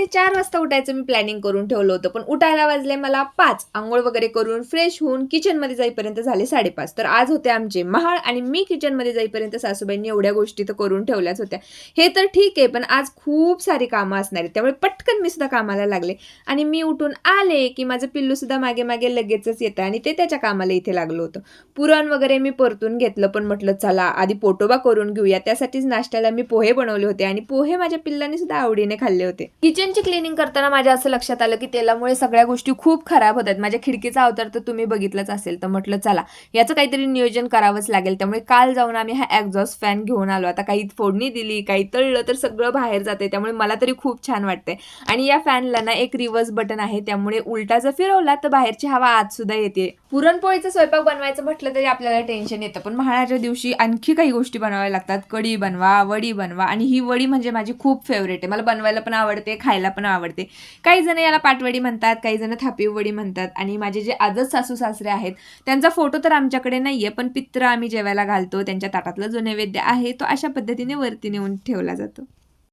पहाटे चार वाजता उठायचं मी प्लॅनिंग करून ठेवलं होतं. पण उठायला वाजले मला पाच. आंघोळ वगैरे करून फ्रेश होऊन किचनमध्ये जाईपर्यंत झाले साडेपाच. तर आज होते आमचे महाळ आणि मी किचनमध्ये जाईपर्यंत सासूबाईंनी एवढ्या गोष्टी तर करून ठेवल्याच होत्या. हे तर ठीक आहे पण आज खूप सारी कामं असणार आहेत. त्यामुळे पटकन मी सुद्धा कामाला लागले. आणि मी उठून आले की माझं पिल्लू सुद्धा मागे मागे लगेचच येतं आणि ते त्याच्या कामाला इथे लागलं होतं. पुरण वगैरे मी परतून घेतलं पण म्हटलं चला आधी पोटोबा करून घेऊया. त्यासाठीच नाश्त्याला मी पोहे बनवले होते आणि पोहे माझ्या पिल्लांनी सुद्धा आवडीने खाल्ले होते. किचनची क्लिनिंग करताना माझ्या असं लक्षात आलं की तेलामुळे सगळ्या गोष्टी खूप खराब होतात. माझ्या खिडकीचा अवतार तर तुम्ही बघितलंच असेल. तर म्हटलं चला याचं काहीतरी नियोजन करावंच लागेल. त्यामुळे काल जाऊन आम्ही हा एक्झॉस्ट फॅन घेऊन आलो. आता काही फोडणी दिली काही तळलं तर सगळं बाहेर जाते त्यामुळे मला तरी खूप छान वाटते आणि या फॅनला ना एक रिव्हर्स बटन आहे. त्यामुळे उलटा जर फिरवला तर बाहेरची हवा आत सुद्धा येते. पुरणपोळीचा स्वयंपाक बनवायचं म्हटलं तरी आपल्याला टेन्शन येतं. पण महाळाच्या दिवशी आणखी काही गोष्टी बनवाव्या लागतात. कढी बनवा वडी बनवा. आणि ही वडी म्हणजे माझी खूप फेवरेट आहे. मला बनवायला पण आवडते खायला पण आवडते. काही जण याला पाटवडी म्हणतात काही जण थापीवडी म्हणतात आणि माझे जे आजच सासू सासरे आहेत त्यांचा फोटो तर आमच्याकडे नाही आहे पण पित्र आम्ही जेवायला घालतो त्यांच्या ताटातला जो नैवेद्य आहे तो अशा पद्धतीने वरती नेऊन ठेवला जातो.